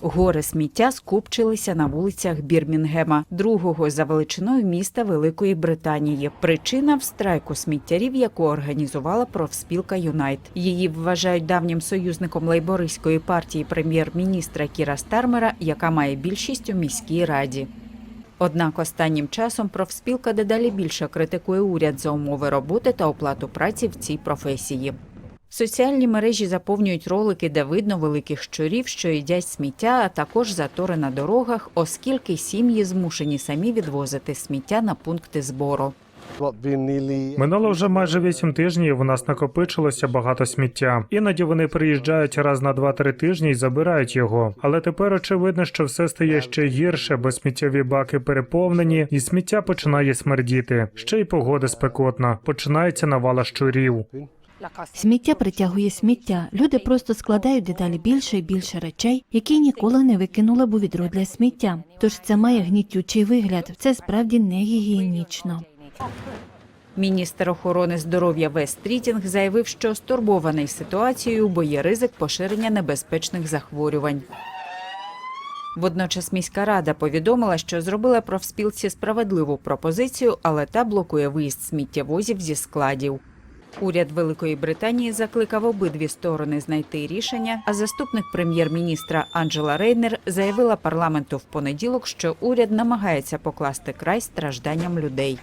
Гори сміття скупчилися на вулицях Бірмінгема, другого за величиною міста Великої Британії. Причина в страйку сміттярів, яку організувала профспілка Юнайт. Її вважають давнім союзником лейбористської партії прем'єр-міністра Кіра Стармера, яка має більшість у міській раді. Однак останнім часом профспілка дедалі більше критикує уряд за умови роботи та оплату праці в цій професії. Соціальні мережі заповнюють ролики, де видно великих щурів, що їдять сміття, а також затори на дорогах, оскільки сім'ї змушені самі відвозити сміття на пункти збору. Минуло вже майже вісім тижнів. У нас накопичилося багато сміття. Іноді вони приїжджають раз на 2-3 тижні і забирають його. Але тепер очевидно, що все стає ще гірше, бо сміттєві баки переповнені, і сміття починає смердіти. Ще й погода спекотна. Починається навала щурів. Сміття притягує сміття. Люди просто складають дедалі більше і більше речей, які ніколи не викинули б у відро для сміття. Тож це має гнітючий вигляд. Це справді не гігієнічно. Міністр охорони здоров'я Вест Трітінг заявив, що стурбований ситуацією, бо є ризик поширення небезпечних захворювань. Водночас міська рада повідомила, що зробила профспілці справедливу пропозицію, але та блокує виїзд сміттєвозів зі складів. Уряд Великої Британії закликав обидві сторони знайти рішення. А заступник прем'єр-міністра Анджела Рейнер заявила парламенту в понеділок, що уряд намагається покласти край стражданням людей.